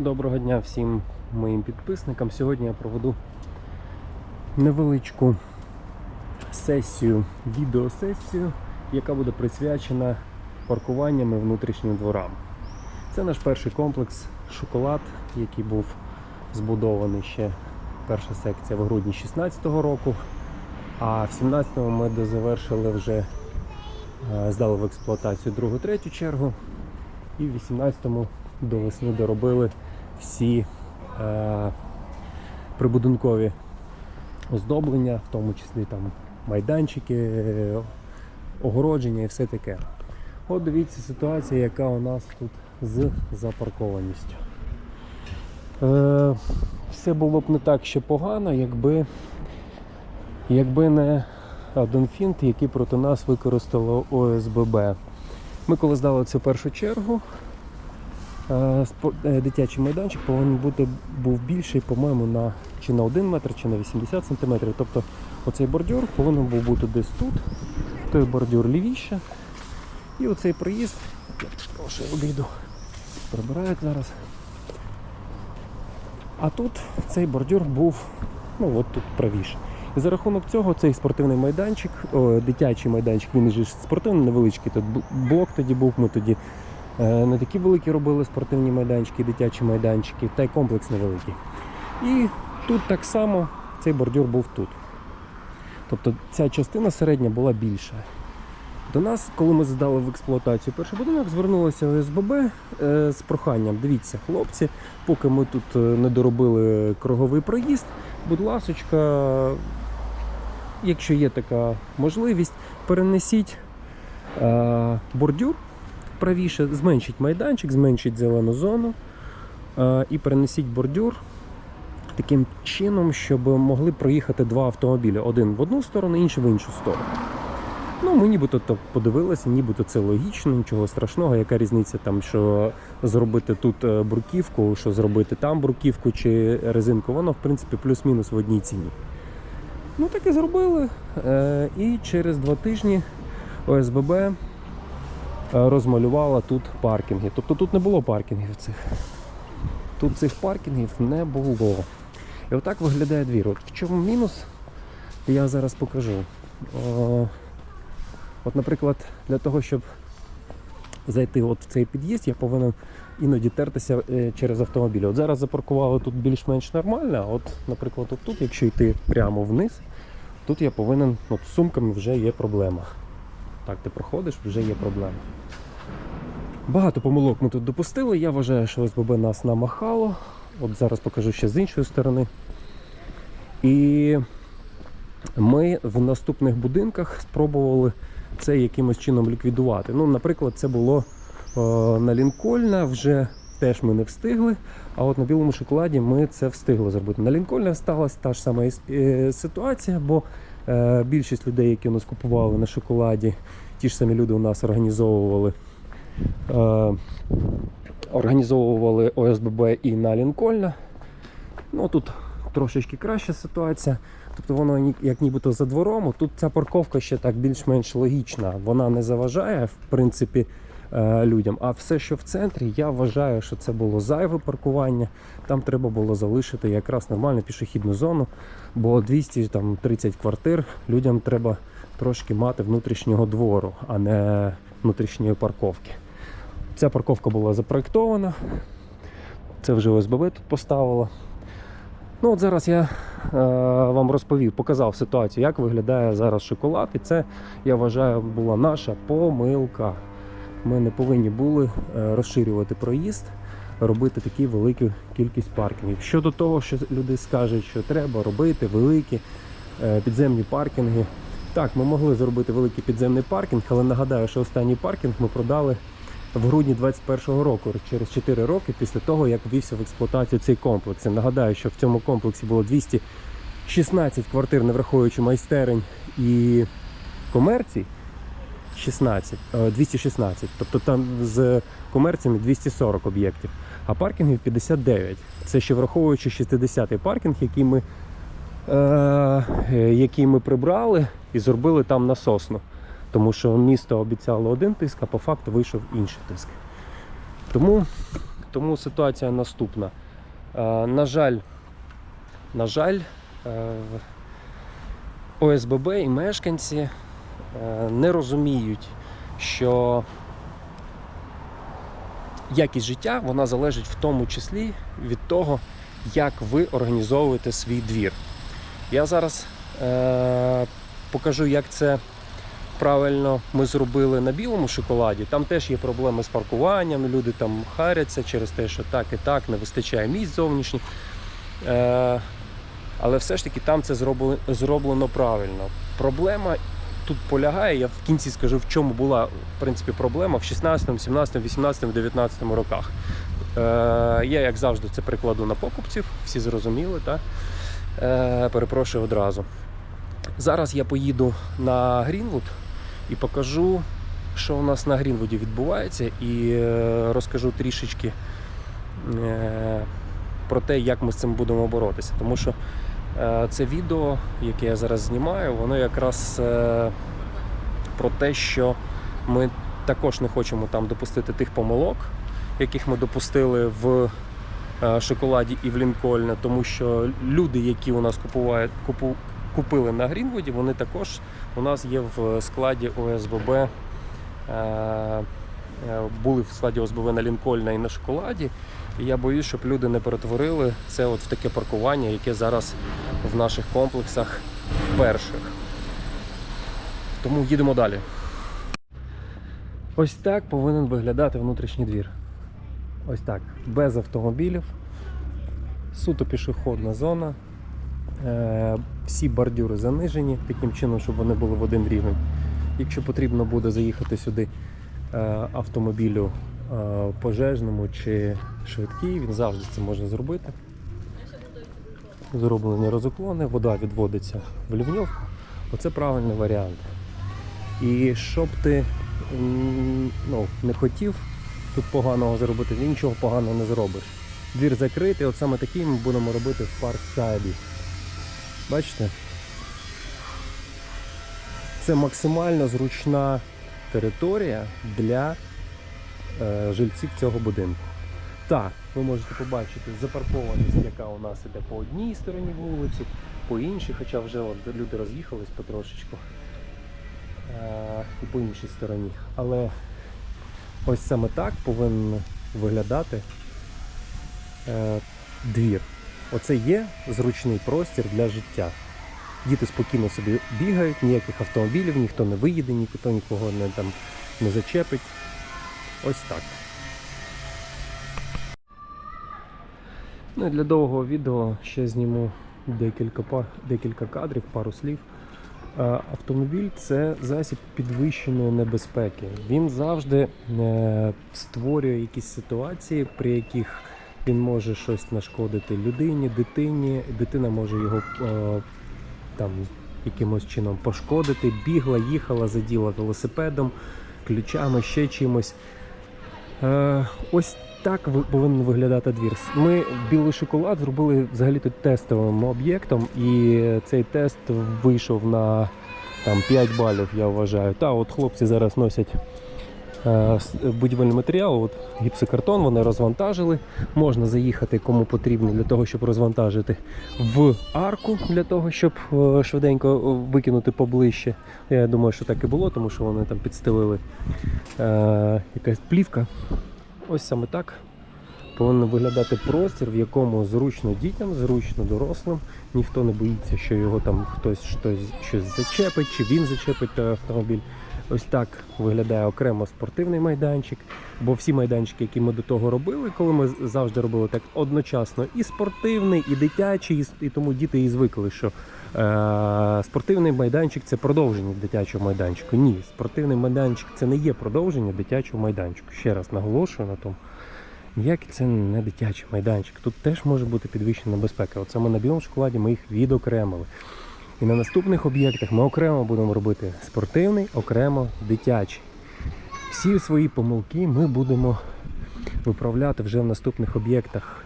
Доброго дня всім моїм підписникам. Сьогодні я проведу невеличку сесію, відеосесію, яка буде присвячена паркуванням і внутрішнім дворам. Це наш перший комплекс шоколад, який був збудований ще перша секція в грудні 2016 року. А в 17-му ми дозавершили вже, е, здали в експлуатацію другу, третю чергу. І в 18-му до весни доробили всі е, прибудинкові оздоблення, в тому числі там майданчики, е, огородження і все таке. От дивіться ситуація, яка у нас тут з запаркованістю. Е, все було б не так ще погано, якби, якби не один фінт, який проти нас використало ОСББ. Ми коли здали цю першу чергу, дитячий майданчик повинен бути був більший, по-моєму, на чи на 1 метр, чи на 80 сантиметрів. Тобто оцей бордюр повинен був бути десь тут, той бордюр лівіше. І оцей проїзд, я прошу, обійду, прибирають зараз. А тут цей бордюр був ну, от тут правіше. І за рахунок цього цей спортивний майданчик, о, дитячий майданчик, він же спортивний невеличкий. Тут блок тоді був, ми тоді е, не такі великі робили спортивні майданчики, дитячі майданчики, та й комплекс невеликий. І тут так само цей бордюр був тут. Тобто ця частина середня була більша. До нас, коли ми здали в експлуатацію перший будинок, звернулося ОСББ е, з проханням. Дивіться, хлопці, поки ми тут е, не доробили круговий проїзд, будь ласочка, якщо є така можливість, перенесіть е, бордюр правіше, зменшіть майданчик, зменшіть зелену зону е, і перенесіть бордюр таким чином, щоб могли проїхати два автомобілі: один в одну сторону, інший в іншу сторону. Ну, ми нібито то подивилися, нібито це логічно, нічого страшного. Яка різниця там, що зробити тут е, бруківку, що зробити там бруківку чи резинку, воно в принципі плюс-мінус в одній ціні. Ну так і зробили. Е, І через два тижні ОСББ розмалювала тут паркінги. Тобто тут не було паркінгів цих. Тут цих паркінгів не було. І отак виглядає двір. От в чому мінус, я зараз покажу. О, От, наприклад, для того, щоб зайти от в цей під'їзд, я повинен іноді тертися е, через автомобіль. От зараз запаркували тут більш-менш нормально, а от, наприклад, от тут, якщо йти прямо вниз, тут я повинен, от з сумками вже є проблема. Так, ти проходиш, вже є проблема. Багато помилок ми тут допустили. Я вважаю, що ОСББ нас намахало. От зараз покажу ще з іншої сторони. І ми в наступних будинках спробували це якимось чином ліквідувати. Ну, наприклад, це було е, на Лінкольна, вже теж ми не встигли. А от на білому шоколаді ми це встигли зробити. На Лінкольна сталася та ж сама е, ситуація, бо більшість людей, які у нас купували на шоколаді, ті ж самі люди у нас організовували. Е, організовували ОСББ і на Лінкольна. Ну тут трошечки краща ситуація. Тобто воно як нібито за двором. Тут ця парковка ще так більш-менш логічна. Вона не заважає, в принципі, е, людям. А все, що в центрі, я вважаю, що це було зайве паркування. Там треба було залишити якраз нормальну пішохідну зону, бо 230 квартир людям треба трошки мати внутрішнього двору, а не внутрішньої парковки. Ця парковка була запроектована. Це вже ОСББ тут поставило. Ну от зараз я е, вам розповів, показав ситуацію, як виглядає зараз шоколад. І це, я вважаю, була наша помилка. Ми не повинні були е, розширювати проїзд, робити таку велику кількість паркінгів. Щодо того, що люди скажуть, що треба робити великі е, підземні паркінги. Так, ми могли зробити великий підземний паркінг, але нагадаю, що останній паркінг ми продали в грудні 2021 року, через 4 роки після того, як ввівся в експлуатацію цей комплекс. Я нагадаю, що в цьому комплексі було 216 квартир, не враховуючи майстерень і комерцій. 16, е, 216, тобто там з комерціями 240 об'єктів, а паркінгів 59. Це ще враховуючи 60-й паркінг, який ми, е, е, який ми прибрали і зробили там насосну. Тому що місто обіцяло один тиск, а по факту вийшов інший тиск. Тому Тому ситуація наступна. Е, На жаль, на жаль, е, ОСББ і мешканці е, не розуміють, що якість життя вона залежить в тому числі від того, як ви організовуєте свій двір. Я зараз е, покажу, як це правильно ми зробили на білому шоколаді. Там теж є проблеми з паркуванням, люди там харяться через те, що так і так не вистачає місць зовнішніх. Е, але все ж таки там це зроблено правильно. Проблема тут полягає, я в кінці скажу, в чому була в принципі проблема в 16, 17, 18, 19 роках. Е, я, як завжди, це прикладу на покупців, всі зрозуміли, так? Е, перепрошую одразу. Зараз я поїду на Грінвуд і покажу, що у нас на Грінвуді відбувається, і е, розкажу трішечки про те, як ми з цим будемо боротися. Тому що це відео, яке я зараз знімаю, воно якраз е, про те, що ми також не хочемо там допустити тих помилок, яких ми допустили в е, шоколаді і в Лінкольне, тому що люди, які у нас купувають, купу, купили на Грінвуді, вони також у нас є в складі ОСББ. е, е, Були в складі ОСББ на Лінкольна і на шоколаді. І я боюсь, щоб люди не перетворили це от в таке паркування, яке зараз в наших комплексах перших. Тому їдемо далі. Ось так повинен виглядати внутрішній двір. Ось так. Без автомобілів. Суто пішохідна зона. Е, Всі бордюри занижені, таким чином, щоб вони були в один рівень. Якщо потрібно буде заїхати сюди е, автомобілю пожежному чи швидкий, він завжди це може зробити. Зроблені розуклони, вода відводиться в лівньовку. Оце правильний варіант. І щоб ти ну, не хотів тут поганого зробити, ти нічого поганого не зробиш. Двір закритий, от саме такий ми будемо робити в парк Сайбі. Бачите? Це максимально зручна територія для е, жильців цього будинку. Так, ви можете побачити запаркованість, яка у нас іде по одній стороні вулиці, по іншій, хоча вже от люди роз'їхались потрошечку. Е, по іншій стороні. Але ось саме так повинен виглядати е, двір. Оце є зручний простір для життя. Діти спокійно собі бігають, ніяких автомобілів, ніхто не виїде, ніхто нікого не, там, не зачепить. Ось так. Ну і для довгого відео ще зніму декілька, декілька кадрів, пару слів. Е, Автомобіль це засіб підвищеної небезпеки. Він завжди е, створює якісь ситуації, при яких він може щось нашкодити людині, дитині. Дитина може його е, там якимось чином пошкодити. Бігла, їхала, заділа велосипедом, ключами, ще чимось. Е, ось так повинен виглядати двір. Ми білий шоколад зробили взагалі тут тестовим об'єктом, і цей тест вийшов на там 5 балів, я вважаю. Та от хлопці зараз носять будівельний матеріал, от гіпсокартон, вони розвантажили. Можна заїхати кому потрібно для того, щоб розвантажити в арку, для того, щоб е, швиденько е, викинути поближче. Я думаю, що так і було, тому що вони там підстелили е, якась плівка. Ось саме так повинен виглядати простір, в якому зручно дітям, зручно дорослим. Ніхто не боїться, що його там хтось щось, щось зачепить, чи він зачепить автомобіль. Ось так виглядає окремо спортивний майданчик. Бо всі майданчики, які ми до того робили, коли ми завжди робили так одночасно, і спортивний, і дитячий, і тому діти і звикли, що е, спортивний майданчик це продовження дитячого майданчику. Ні, спортивний майданчик це не є продовження дитячого майданчику. Ще раз наголошую на тому. Як це не дитячий майданчик? Тут теж може бути підвищена безпека. От саме на білому шоколаді ми їх відокремили. І на наступних об'єктах ми окремо будемо робити спортивний, окремо дитячий. Всі свої помилки ми будемо виправляти вже в наступних об'єктах.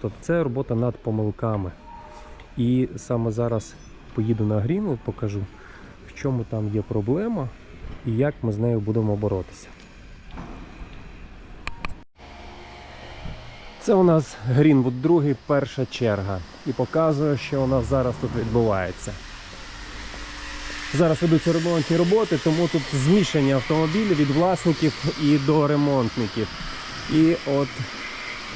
Тобто це робота над помилками. І саме зараз поїду на Грінвуд, покажу, в чому там є проблема і як ми з нею будемо боротися. Це у нас Грінвуд другий, перша черга. І показує, що у нас зараз тут відбувається. Зараз ведуться ремонтні роботи, тому тут змішані автомобілі від власників і до ремонтників. І от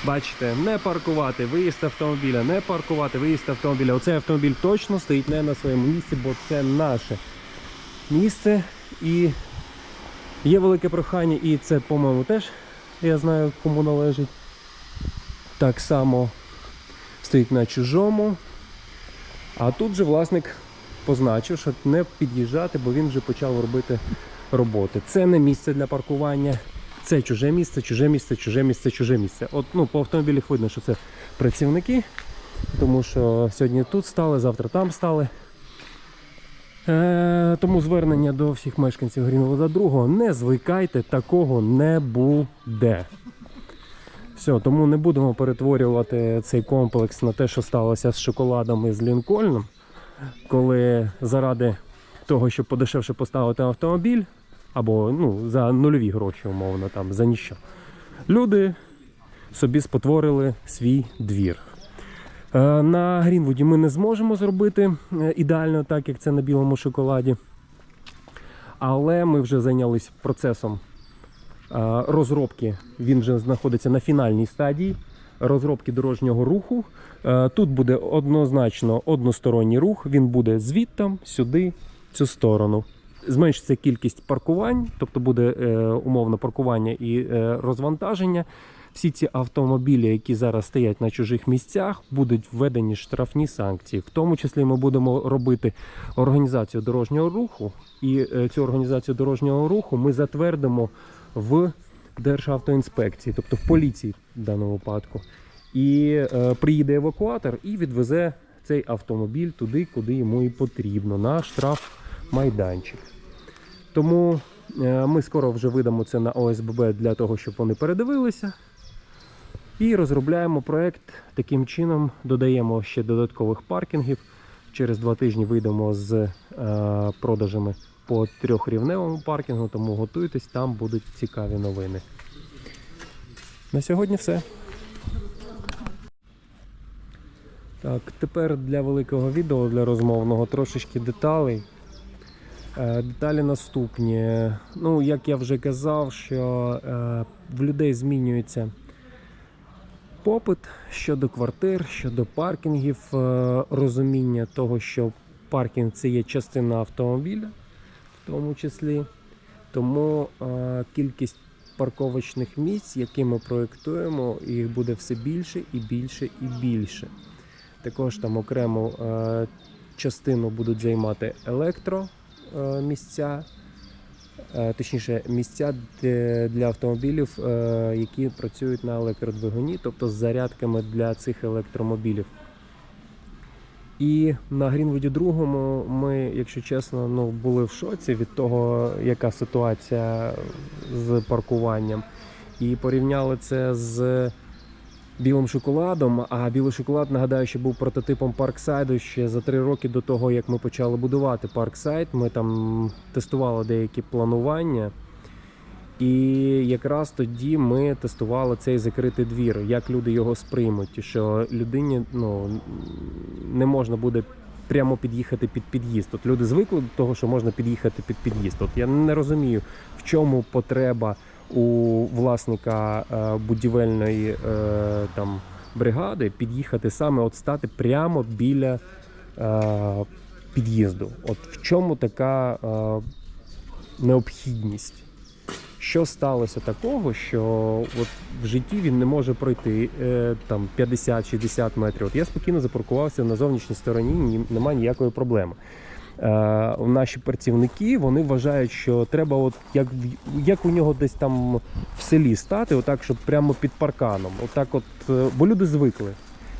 бачите, не паркувати, виїзд автомобіля, не паркувати, виїзд автомобіля. Оцей автомобіль точно стоїть не на своєму місці, бо це наше місце. І є велике прохання, і це, по-моєму, теж я знаю, кому належить. Так само стоїть на чужому. А тут же власник позначив, що не під'їжджати, бо він вже почав робити роботи. Це не місце для паркування, це чуже місце, чуже місце, чуже місце, чуже місце. От ну, по автомобілях видно, що це працівники, тому що сьогодні тут стали, завтра там стали. Е, тому звернення до всіх мешканців Грінвода 2 не звикайте, такого не буде. Все, тому не будемо перетворювати цей комплекс на те, що сталося з шоколадом і з Лінкольном, коли заради того, щоб подешевше поставити автомобіль, або ну, за нульові гроші, умовно, там, за ніщо, люди собі спотворили свій двір. Е, На Грінвуді ми не зможемо зробити е, ідеально так, як це на білому шоколаді. Але ми вже зайнялись процесом розробки. Він вже знаходиться на фінальній стадії розробки дорожнього руху. Е, Тут буде однозначно односторонній рух. Він буде звідтам сюди, цю сторону. Зменшиться кількість паркувань, тобто буде е, умовно паркування і е, розвантаження. Всі ці автомобілі, які зараз стоять на чужих місцях, будуть введені штрафні санкції. В тому числі ми будемо робити організацію дорожнього руху, і е, цю організацію дорожнього руху ми затвердимо в Державтоінспекції, тобто в поліції в даному випадку. І е, приїде евакуатор і відвезе цей автомобіль туди, куди йому і потрібно, на штраф майданчик. Тому е, ми скоро вже видамо це на ОСББ для того, щоб вони передивилися. І розробляємо проект таким чином, додаємо ще додаткових паркінгів. Через два тижні вийдемо з е, продажами по трьохрівневому паркінгу, тому готуйтесь, там будуть цікаві новини. На сьогодні все. Так, тепер для великого відео, для розмовного трошечки деталей. Е, Деталі наступні. Ну, як я вже казав, що е, в людей змінюється попит щодо квартир, щодо паркінгів, е, розуміння того, що паркінг це є частина автомобіля, тому числі. Тому кількість парковочних місць, які ми проєктуємо, їх буде все більше і більше і більше. Також там окрему частину будуть займати електро е, е, точніше місця для автомобілів, які працюють на електродвигуні, тобто з зарядками для цих електромобілів. І на Грінвуді другому ми, якщо чесно, ну, були в шоці від того, яка ситуація з паркуванням. І порівняли це з білим шоколадом. А білий шоколад, нагадаю, що був прототипом Парксайду ще за три роки до того, як ми почали будувати Парксайд. Ми там тестували деякі планування. І якраз тоді ми тестували цей закритий двір, як люди його сприймуть, що людині ну, не можна буде прямо під'їхати під під'їзд. От люди звикли до того, що можна під'їхати під під'їзд. От я не розумію, в чому потреба у власника е, будівельної е, там, бригади під'їхати саме от стати прямо біля е, під'їзду. От в чому така необхідність? Що сталося такого, що от в житті він не може пройти е, там 50-60 метрів. От я спокійно запаркувався на зовнішній стороні, ні, немає ніякої проблеми. Е, наші працівники вони вважають, що треба, от як, як у нього десь там в селі стати, отак, щоб прямо під парканом. Отак, от, е, бо люди звикли.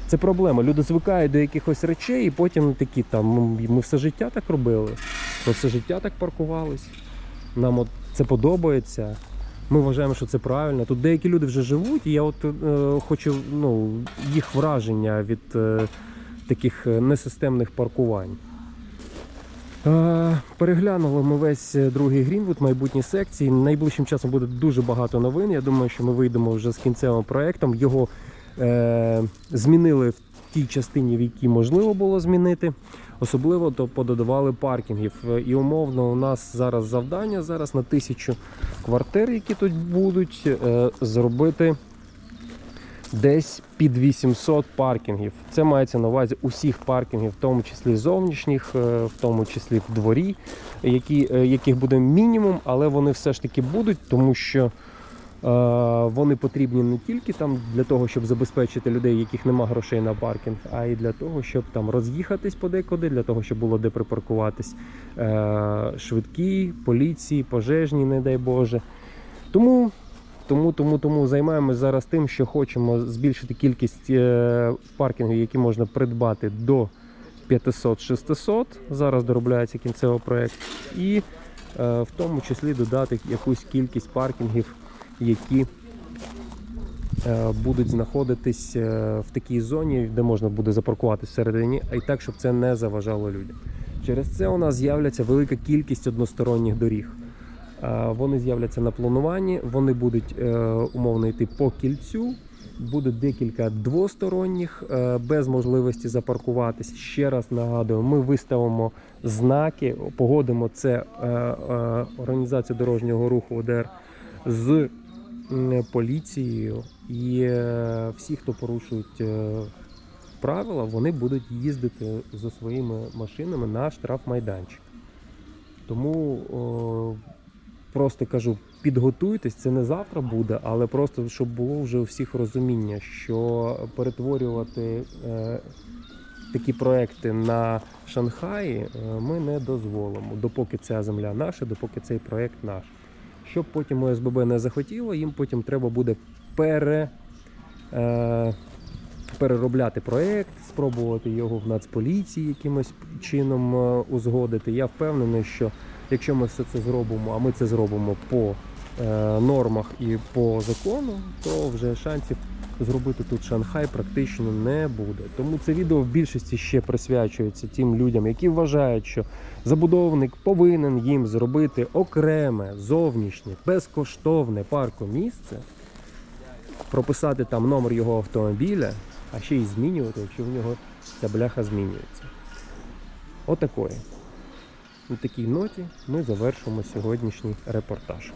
Це проблема. Люди звикають до якихось речей, і потім такі там «Ну, ми все життя так робили, ми все життя так паркувались. Нам от це подобається. Ми вважаємо, що це правильно. Тут деякі люди вже живуть, і я от е, хочу ну, їх враження від е, таких е, несистемних паркувань. Е, переглянули ми весь е, другий Грінвуд, майбутні секції. Найближчим часом буде дуже багато новин. Я думаю, що ми вийдемо вже з кінцевим проектом. Його е, змінили в тій частині, в якій можливо було змінити. Особливо то пододавали паркінгів. Е, І умовно у нас зараз завдання зараз на тисячу квартир, які тут будуть, е, зробити десь під 800 паркінгів. Це мається на увазі усіх паркінгів, в тому числі зовнішніх, е, в тому числі в дворі, які, яких буде мінімум, але вони все ж таки будуть, тому що Вони потрібні не тільки там для того, щоб забезпечити людей, яких нема грошей на паркінг, а й для того, щоб там роз'їхатись подекуди, для того, щоб було де припаркуватись е, швидкі, поліції, пожежні, не дай Боже. Тому, тому, тому, тому займаємось зараз тим, що хочемо збільшити кількість е, паркінгів, які можна придбати до 500-600. Зараз доробляється кінцевий проект. І е, в тому числі додати якусь кількість паркінгів які е, будуть знаходитись е, в такій зоні, де можна буде запаркуватися всередині, а й так, щоб це не заважало людям. Через це у нас з'являться велика кількість односторонніх доріг. Е, Вони з'являться на плануванні, вони будуть умовно йти по кільцю. Буде декілька двосторонніх без можливості запаркуватись. Ще раз нагадую, ми виставимо знаки, погодимо це е, дорожнього руху ОДР з поліцією, і е, всі, хто порушують е, правила, вони будуть їздити за своїми машинами на штрафмайданчик. Тому просто кажу, підготуйтесь, це не завтра буде, але просто щоб було вже у всіх розуміння, що перетворювати е, такі проекти на Шанхаї ми не дозволимо, допоки ця земля наша, допоки цей проект наш. Щоб потім ОСББ не захотіло, їм потім треба буде пере, е, переробляти проект, спробувати його в Нацполіції якимось чином е, узгодити. Я впевнений, що якщо ми все це зробимо, а ми це зробимо по е, нормах і по закону, то вже шансів зробити тут Шанхай практично не буде. Тому це відео в більшості ще присвячується тим людям, які вважають, що забудовник повинен їм зробити окреме, зовнішнє, безкоштовне паркомісце, прописати там номер його автомобіля, а ще й змінювати, якщо в нього ця бляха змінюється. Отакої. На такій ноті ми завершимо сьогоднішній репортаж.